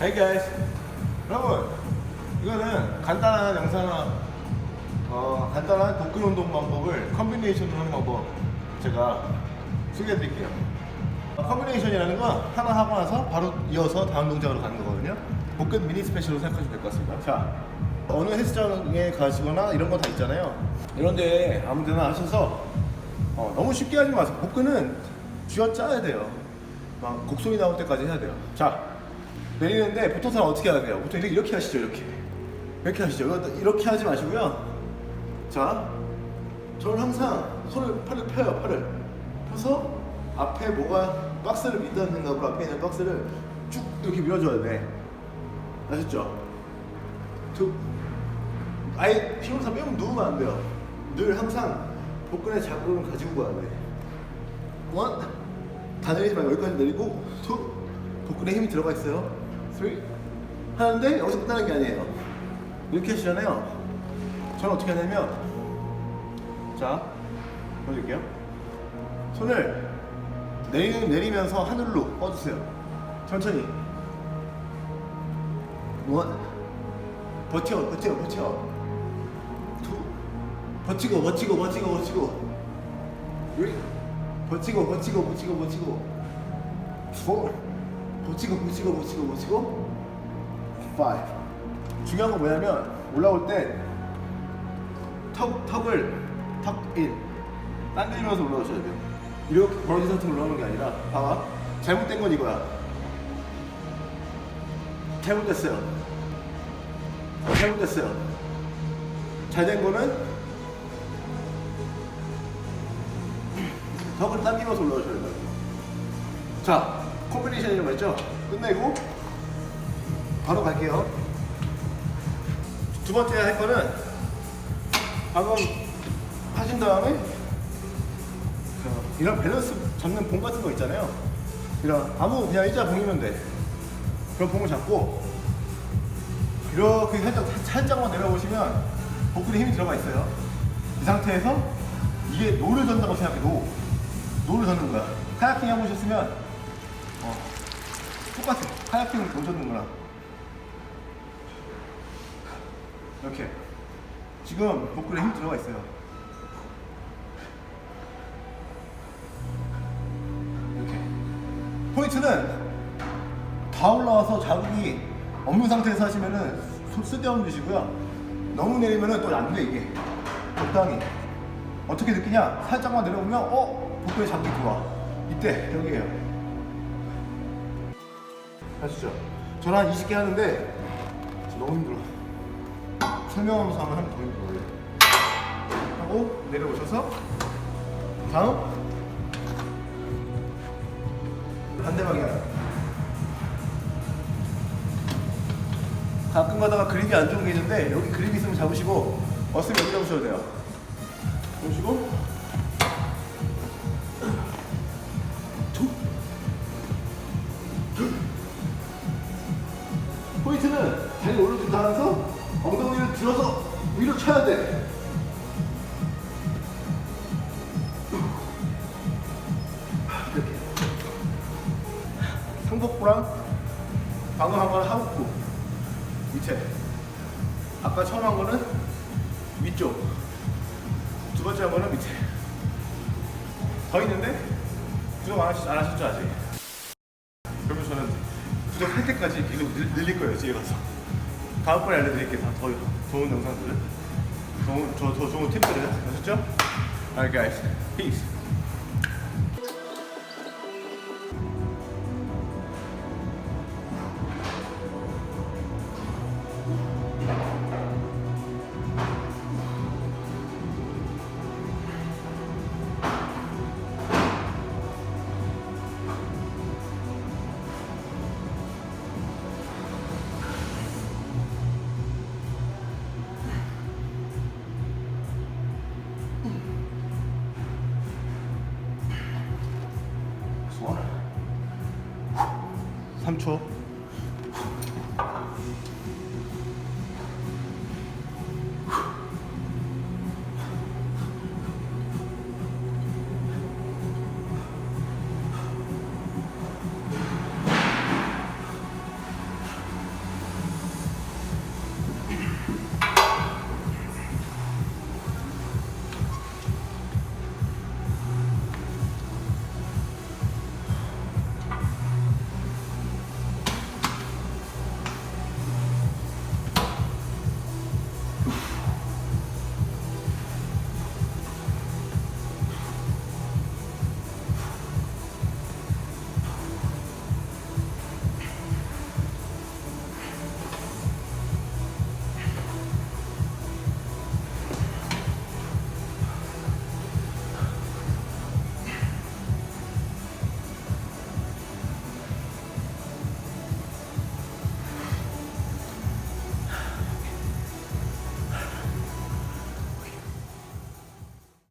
Hey guys, 여러분 이거는 간단한 영상 어, 간단한 복근 운동 방법을 컨비네이션으로 하는 방법 제가 소개해 드릴게요. 어, 컨비네이션이라는 건 하나 하고 나서 바로 이어서 다음 동작으로 가는 거거든요. 복근 미니 스페셜로 생각하시면 될 것 같습니다. 자, 어느 헬스장에 가시거나 이런 거 다 있잖아요. 이런데 아무 데나 하셔서 어, 너무 쉽게 하지 마세요. 복근은 쥐어 짜야 돼요. 막 곡소리 나올 때까지 해야 돼요. 자, 내리는데 보통 사람 어떻게 돼요? 보통 이렇게, 이렇게 하시죠, 이렇게. 이렇게 하시죠. 이렇게 하지 마시고요. 자, 저는 항상 손을, 팔을 펴요, 팔을. 펴서 앞에 뭐가 박스를 민다는 생각으로 앞에 있는 박스를 쭉 이렇게 밀어줘야 돼. 아셨죠? 두, 아예 피곤사 빼면 누우면 안 돼요. 늘 항상 복근의 자극을 가지고 가야 돼. 원, 다 내리지 말고 여기까지 내리고, 투, 복근에 힘이 들어가 있어요. 하는데 여기서 끝나는 게 아니에요. 이렇게 하시잖아요. 저는 어떻게 하냐면 자 보여드릴게요. 손을 내리, 내리면서 하늘로 뻗으세요. 천천히. 원 버텨 버텨 버텨. 투 버티고 버티고 버티고 버티고. 쓰리 버티고 버티고 버티고 버티고. 4 붙이고 붙이고 붙이고 붙이고. 5 중요한 건 뭐냐면 올라올 때 턱, 턱을 턱인 딴 데리면서 올라오셔야 돼요. 이렇게 벌어진 상태로 올라오는 게 아니라 봐봐. 잘못된 건 이거야. 잘못됐어요. 잘못됐어요. 잘 된 거는 턱을 당기면서 올라오셔야 돼요. 자 콤비네이션이라고 했죠? 끝내고 바로 갈게요. 두 번째 할 거는 방금 하신 다음에 자, 이런 밸런스 잡는 봉 같은 거 있잖아요. 이런 아무 그냥 일자 봉이면 돼. 그런 봉을 잡고 이렇게 살짝 살짝만 내려보시면 복근에 힘이 들어가 있어요. 이 상태에서 이게 노를 젓는다고 생각해 노 노를 젓는 거야. 카야킹 해보셨으면 어, 똑같아. 카야킹을 노 젓는 거랑 이렇게 지금 복근에 힘 들어가 있어요. 이렇게 포인트는 다 올라와서 자극이 없는 상태에서 하시면은 소- 쓸데없는 짓이고요. 너무 내리면은 또 안 돼 이게 적당히 어떻게 느끼냐? 살짝만 내려보면 어 복부에 자극이 들어와. 이때 여기에요. 아시죠? 저는 한 20개 하는데 너무 힘들어. 설명하면서 하면 하면 더 힘들어요. 하고 내려오셔서 다음 반대 방향. 가끔 가다가 그립이 안 좋은 게 있는데 여기 그립 있으면 잡으시고 없으면 여기 잡으셔도 돼요. 보시고 포인트는 다리 오른쪽 닿아서 엉덩이를 들어서 위로 쳐야 돼. 이렇게. 상복부랑 방금 한 거는 하복부 밑에. 아까 처음 한 거는 위쪽. 두 번째 한 거는 밑에. 더 있는데 구독 안 하셨죠 아직? 저는 구독할 때까지 계속 늘, 늘릴 거예요 뒤에 가서. 다음번에 알려드릴게요. 다더 좋은 영상들을. 좋은, 저, 더 좋은 팁들을. 아셨죠? Alright guys. Peace. 3초.